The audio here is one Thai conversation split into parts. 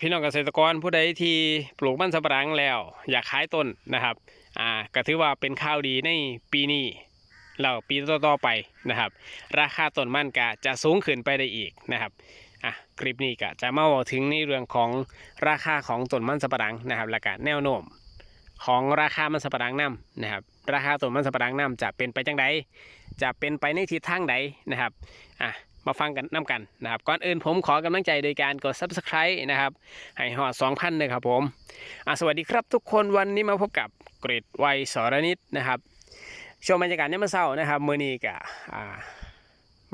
พี่น้องเกษตรกรผู้ใดที่ปลูกมันสำปะหลังแล้ว อยากขายต้นนะครับอ่าก็ถือว่าเป็นข่าวดีในปีนี้แล้วปีต่อๆไปนะครับ ราคาต้นมันก็จะสูงขึ้นไปได้อีกนะครับอะคลิปนี้ก็จะมาบอกถึงในเรื่องของราคาของต้นมันสำปะหลังนะครับและก็แนวโน้มของราคามันสำปะหลังนํนะครับ ราคาต้นมันสำปะหลังนํจะเป็นไปจังใดจะเป็นไปในทิศทางใดนะครับอะ มาฟังกันน้ากันนะครับ ก่อนอื่นผมขอกำลังใจโดยการกด subscribe นะครับ ให้หอด2,000เลยครับผมสวัสดีครับทุกคนวันนี้มาพบกับเกรดวัยสรนิตนะครับช่วงบรรยากาศเนี่ยมมาเศร้านะครับมือนีกะอ่า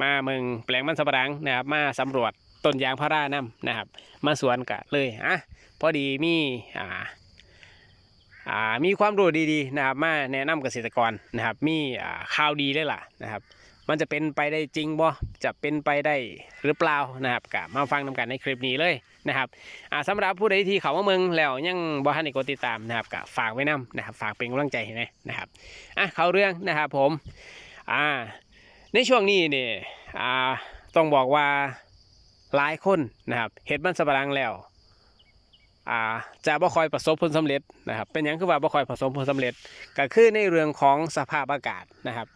มาเมืองแปลงมันสำปะหลังนะครับ มาสำรวจต้นยางพารานํนะครับ มาสวนกะเลยอะพอดีมีอ่าอ่ามีความรู้ดีๆนะครับ มาแนะนำเกษตรกรนะครับ มีอ่าข่าวดีเลยล่ะนะครับ มันจะเป็นไปได้จริงบ่จะเป็นไปได้หรือเปล่านะครับกะมาฟังนำกันในคลิปนี้เลยนะครับอ่าสำหรับผู้ใดที่เขามาเมืองแล้วยังบ่ทันได้กดติดตามนะครับกะฝากไว้นํนะครับ ฝากเป็นกำลังใจให้นะครับอะเข้าเรื่องนะครับผมอ่าในช่วงนี้นี่อ่าต้องบอกว่าหลายคนนะครับเห็ดมันสำปะหลังแล้วอ่าจะบ่คอยประสบผลสำเร็จนะครับเป็นหยังคือว่าบ่คอยประสบผลสำเร็จก็คือในเรื่องของสภาพอากาศนะครับ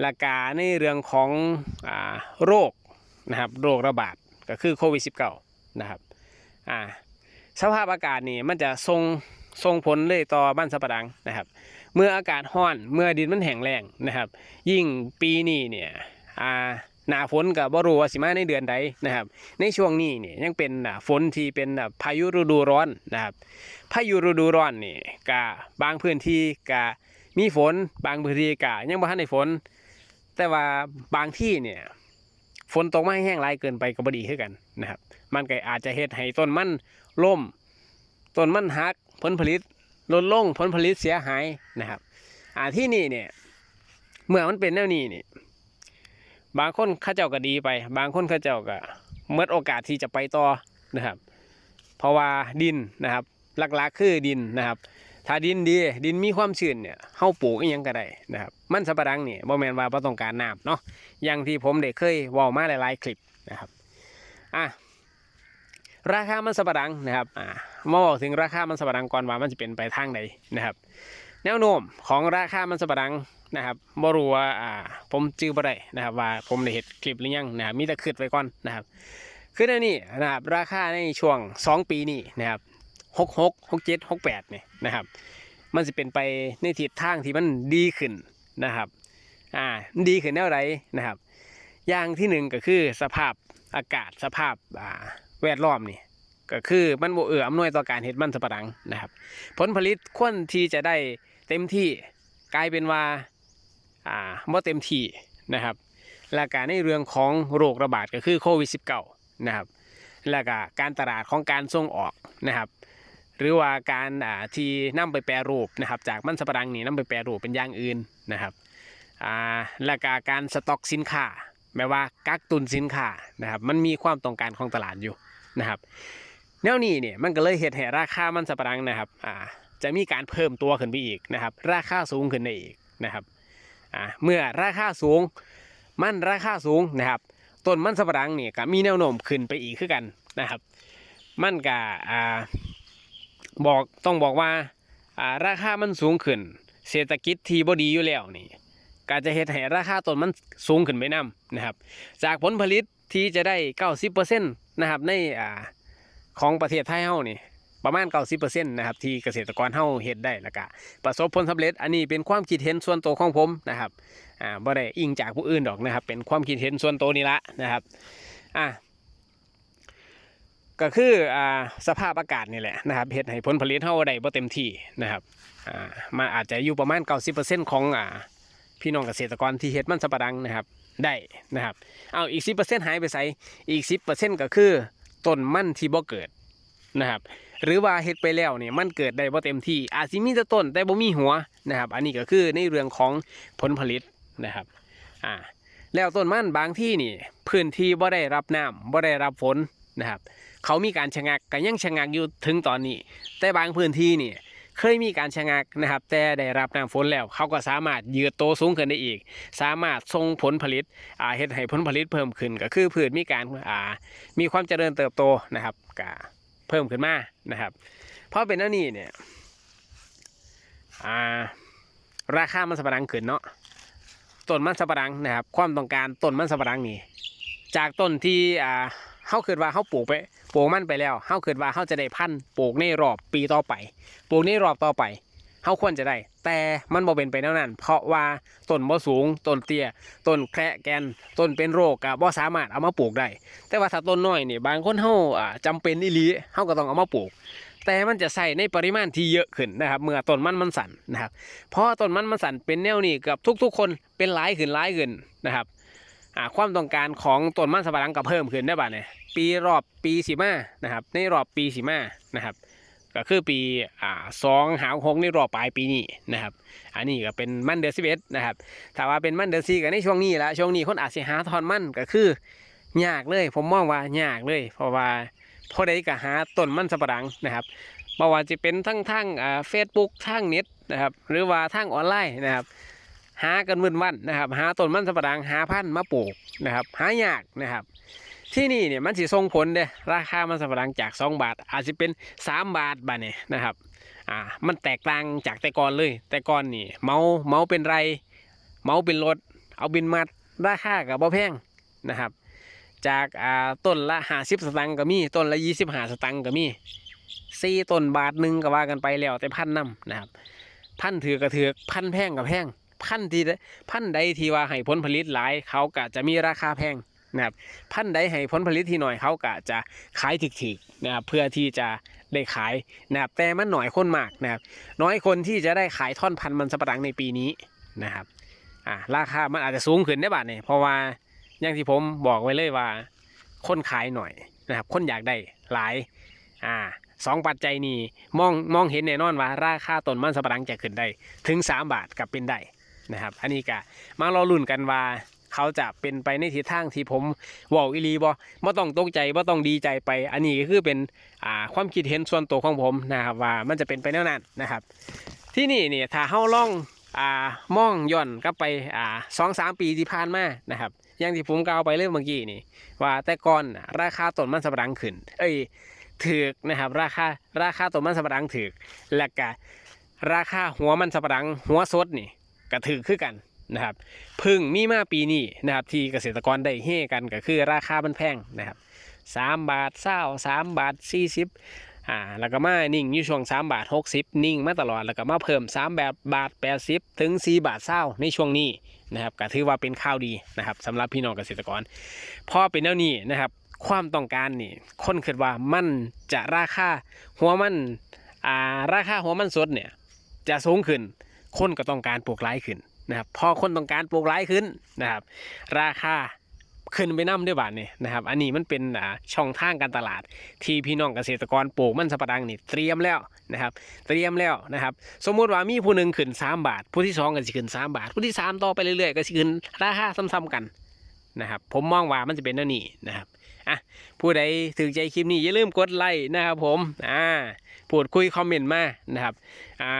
และกาในเรื่องของอโรคนะครับโรคระบาดก็คือโควิด -19 นะครับอ่าสภาพอากาศนี่มันจะส่งส่งผลเลยต่อบ้านสัปะรังนะครับ เมื่ออากาศร้อนเมื่อดินมันแห้งแล้งนะครับ ยิ่งปีนี้เนี่ยอ่าหนาฝนกับบรูวาสิมาในเดือนใดนะครับ ในช่วงนี้เนี่ยยังเป็นฝนที่เป็นพายุฤดูร้อนนะครับ พายุฤดูร้อนนี่กะบางพื้นที่กะมีฝน บางพื้นที่กะยังบ่ทันได้ฝน แต่ว่าบางที่เนี่ย ฝนตกมาแห้งหลายเกินไปก็บดีคือกันนะครับ มันก็อาจจะเฮ็ดให้ต้นมันล่มต้นมันหักผลผลิตลดลงผลผลิตเสียหายนะครับ อ่าที่นี่เนี่ย เมื่อมันเป็นแนวนี้นี่ยบางคนข้าเจ้าก็ดีไป บางคนข้าเจ้าก็เมื่อโอกาสที่จะไปต่อนะครับ เพราะว่าดินนะครับหลักๆคือดินนะครับ ถ้าดินดี ดินมีความชื้นเนี่ยเฮาปลูกอีหยังก็ได้นะครับ มันสำปะหลังเนี่ยบ่แม่นว่าบ่ต้องการน้ำเนาะอย่างที่ผมได้เคยเว้ามาหลายๆคลิปนะครับอะราคามันสำปะหลังนะครับอ่ามาบอกถึงราคามันสำปะหลังก่อนว่ามันจะเป็นไปทางใดนะครับ แนวโน้มของราคามันสำปะหลังนะครับบ่รู้ว่าอ่าผมจื้อบ่ได้นะครับ ว่าผมได้เฮ็ดคลิปหรือยังนะครับมีแต่คิดไว้ก่อนนะครับคือในนี้นะครับราคาในช่วง 2 ปีนี้นะครับ หกหกหกเจ็ดหกแปดเนี่ยนะครับ มันจะเป็นไปในทิศทางที่มันดีขึ้นนะครับอ่าดีขึ้นแนวไรนะครับ อย่างที่หนึ่งก็คือสภาพอากาศสภาพอ่าแวดล้อมนี่ก็คือมันบ่เอื้ออำนวยต่อการเฮ็ดมันสำปะหลังนะครับ ผลผลิตควรที่จะได้เต็มที่กลายเป็นว่าอ่าบ่เต็มที่นะครับและการในเรื่องของโรคระบาดก็คือโควิด -19 นะครับและก็การตลาดของการส่งออกนะครับ หรือว่าการอ่าที่นำไปแปรรูปนะครับ จากมันสำปะหลังนี่นำไปแปรรูปเป็นอย่างอื่นนะครับอ่าและกการสต็อกสินค้าแม้ว่ากักตุนสินค้านะครับ มันมีความต้องการของตลาดอยู่นะครับแนวนี้เนี่ยมันก็เลยเหตุให้ราคามันสำปะหลังนะครับอ่าจะมีการเพิ่มตัวขึ้นไปอีกนะครับ ราคาสูงขึ้นได้อีกนะครับอ่าเมื่อราคาสูงมันราคาสูงนะครับต้นมันสำปะหลังเนี่ยก็มีแนวโน้มขึ้นไปอีกคือกันนะครับ มันก็อ่า บอกต้องบอกว่าราคามันสูงขึ้น เศรษฐกิจที่บ่ดีอยู่แล้วนี่ก็จะเฮ็ดให้ราคาต้นมันสูงขึ้นไปนํนะครับ จากผลผลิตที่จะได้ 90%นะครับในอ่าของประเทศไทยเฮานี่ประมาณ 90%นะครับที่เกษตรกรเฮาเฮ็ดได้แล้วก็ประสบผลสำเร็จ อันนี้เป็นความคิดเห็นส่วนตัวของผมนะครับอ่าบ่ได้อิงจากผู้อื่นดอกนะครับ เป็นความคิดเห็นส่วนตัวนี่ละนะครับอ่า ก็คืออ่าสภาพอากาศนี่แหละนะครับเฮ็ดให้ผลผลิตเฮาได้บ่เต็มที่นะครับอ่ามันอาจจะอยู่ประมาณ 90%ของอ่าพี่น้องเกษตรกรที่เฮ็ดมันสำปะหลังนะครับได้นะครับเอาอีก 10%หายไปใส่อีก 10%ก็คือต้นมันที่บ่เกิดนะครับหรือว่าเฮ็ดไปแล้วเนี่ยมันเกิดได้บ่เต็มที่ อาจสิมีแต่ต้นแต่บ่มีหัวนะครับ อันนี้ก็คือในเรื่องของผลผลิตนะครับอ่าแล้วต้นมันบางที่นี่พื้นที่บ่ได้รับน้ำบ่ได้รับฝนนะครับ เขามีการชะงักก็ยังชะงักอยู่ถึงตอนนี้ แต่บางพื้นที่นี่เคยมีการชะงักนะครับ แต่ได้รับน้ำฝนแล้ว เขาก็สามารถยืดโตสูงขึ้นได้อีก สามารถส่งผลผลิตอ่าเฮ็ดให้ผลผลิตเพิ่มขึ้น ก็คือพืชมีการอ่ามีความเจริญเติบโตนะครับก็เพิ่มขึ้นมานะครับเพราะเป็นอันนี้เนี่ยอ่าราคามันสปะหลังขึ้นเนาะต้นมันสปะหลังนะครับ ความต้องการต้นมันสปะหลังนี่จากต้นที่อ่าเฮาคิดว่าเฮาปลูกไป ปลูกมันไปแล้วเฮาคิดว่าเฮาจะได้พันธุ์ปลูกในรอบปีต่อไปปลูกในรอบต่อไปเฮาควรจะได้ แต่มันบ่เป็นไปแนวนั้น เพราะว่าต้นบ่สูงต้นเตี้ยต้นแคระแกนต้นเป็นโรคก็บ่สามารถเอามาปลูกได้ แต่ว่าถ้าต้นน้อยนี่บางคนเฮาอ่าจำเป็นอีหลีเฮาก็ต้องเอามาปลูกแต่มันจะใส่ในปริมาณที่เยอะขึ้นนะครับ เมื่อต้นมันมันสั่นนะครับเพราะต้นมันมันสั่นเป็นแนวนี้กับทุกๆ คนเป็นหลายขึ้นหลายขึ้นนะครับ อ่าความต้องการของต้นมันสำปะหลังก็เพิ่มขึ้นได้บ้าเนี่ยปีรอบปีสีมานะครับ ในรอบปีสีมานะครับ ก็คือปีอ่าสองหาหกในรอบปลายปีนี้นะครับ อันนี้ก็เป็นมันเดือนสิบเอ็ดนะครับถ้าว่าเป็นมันเดือนสี่ก็ในช่วงนี้ละช่วงนี้คนอาจจะหาทอนมันก็คือยากเลย ผมมองว่ายากเลย เพราะว่าพอได้ก็หาต้นมันสำปะหลังนะครับไม่ว่าจะเป็นทั้งทั้งอ่าเฟซบุ๊กทั้งเน็ตนะครับ หรือว่าทั้งออนไลน์นะครับ หากันมึนวันนะครับหาต้นมันสำปะหลังหาพันธุ์มาปลูกนะครับหายากนะครับ ที่นี่เนี่ยมันสิส่งผลเด้ราคามันสำปะหลังจาก 2 บาท อาจจะเป็น 3 บาทบาทเนี่ยนะครับอ่ามันแตกต่างจากแต่ก่อนเลย แต่ก่อนนี่เมาเมาเป็นไร เมาเป็นรถเอาบินมัดราคากับบ่แพงนะครับ จากอ่าต้นละ50สตังค์ก็มีต้นละ25สตังค์ก็มีสี่ต้นบาทหนึ่งก็ว่ากันไปแล้วแต่พันน้ำนะครับ พันถือกระถือกพันแพงกับแพง พันธุ์ที่พันธุ์ใดที่ว่าให้ผลผลิตหลายเขาก็จะมีราคาแพงนะครับพันธุ์ใดให้ผลผลิตที่หน่อยเขาก็จะขายถึกๆนะครับเพื่อที่จะได้ขายนะครับแต่มันหน่อยคนมากนะครับน้อยคนที่จะได้ขายท่อนพันธุ์มันสปะหลังในปีนี้นะครับอ่าราคามันอาจจะสูงขึ้นได้บ้างเนี่ยเพราะว่าอย่างที่ผมบอกไว้เลยว่า คนขายหน่อยนะครับคนอยากได้หลายอ่าสองปัจจัยนี้มองมองเห็นแน่นอนว่า ราคาต้นมันสปะหลังจะขึ้นได้ถึง 3 บาทกับเป็นได้ นะครับ อันนี้ก็มารอลุ่นกันว่าเขาจะเป็นไปในทิศทางที่ผมว่าอีลีบ่บ่ต้องตกใจบ่ต้องดีใจไป อันนี้ก็คือเป็นอ่าความคิดเห็นส่วนตัวของผมนะครับว่ามันจะเป็นไปแนวนั้นนะครับ ที่นี่เนี่ยถ้าเฮาล่องอ่ามองย่อนกลับไปอ่าสองสามปีที่ผ่านมานะครับอย่างที่ผมกล่าวไปเรื่องเมื่อกี้นี่ ว่าแต่ก่อนราคาต้นมันสำปะหลังขึ้น เอ้ยถือกนะครับราคาราคาต้นมันสำปะหลังถือกและก็ราคาหัวมันสำปะหลังหัวสดนี่ ก็ถือคือกันนะครับพึ่งมีมาปีนี้นะครับที่เกษตรกรได้เฮกันก็คือราคามันแพงนะครับสามบาทเศร้าสามบาทสี่สิบอ่าแล้วก็มานิ่งอยู่ช่วงสามบาทหกสิบนิ่งมาตลอดแล้วก็มาเพิ่มสามแบบบาทแปดสิบถึงสี่บาทเศร้าในช่วงนี้นะครับก็ถือว่าเป็นข่าวดีนะครับสำหรับพี่น้องเกษตรกรพอเป็นแนวนี้นะครับความต้องการนี่คนคิดว่ามันจะราคาหัวมันอ่าราคาหัวมันสดเนี่ยจะสูงขึ้น คนก็ต้องการปลูกหลายขึ้นนะครับพอคนต้องการปลูกหลายขึ้นนะครับ ราคาขึ้นไปน้ำด้วยบาทนี่นะครับ อันนี้มันเป็นช่องทางการตลาด ที่พี่น้องเกษตรกรปลูกมันสำปดังนี่เตรียมแล้วนะครับ เตรียมแล้วนะครับ สมมุติว่ามีผู้หนึ่งขึ้น 3 บาท ผู้ที่สองก็จะขึ้น 3 บาท ผู้ที่สามต่อไปเรื่อยๆ ก็จะขึ้นราคาซ้ำๆกันนะครับ ผมมองว่ามันจะเป็นแนวนี้นะครับ อะผู้ใดถึงใจคลิปนี้อย่าลืมกดไลค์นะครับผมอ่าพูดคุยคอมเมนต์มานะครับอ่า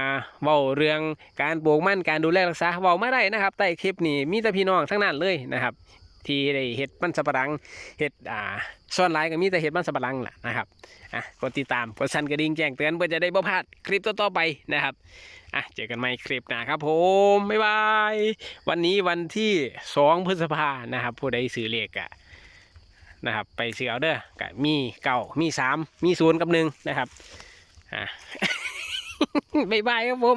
เว้าเรื่องการปลูกมันการดูแลรักษาเว้ามาได้นะครับใต้คลิปนี้มีแต่พี่น้องทั้งนั้นเลยนะครับ ที่ได้เห็ดมันสับปะหลังเห็ดอ่าส่วนหลายก็มีแต่เห็ดมันสับปะหลังแหละนะครับอะกดติดตามกดสั่นกระดิ่งแจ้งเตือนเพื่อจะได้บ่พลาดคลิปต่อๆไปนะครับอะเจอกันใหม่คลิปหน้าครับผมบ๊ายบายวันนี้วันที่ 2 พฤษภานะครับผู้ใดซื้อเลขอะ นะครับ ไปซื้อเอาเด้อก็มีเก่ามีสามมีศูนย์กับหนึ่งนะครับอ่าบ๊ายบายครับผม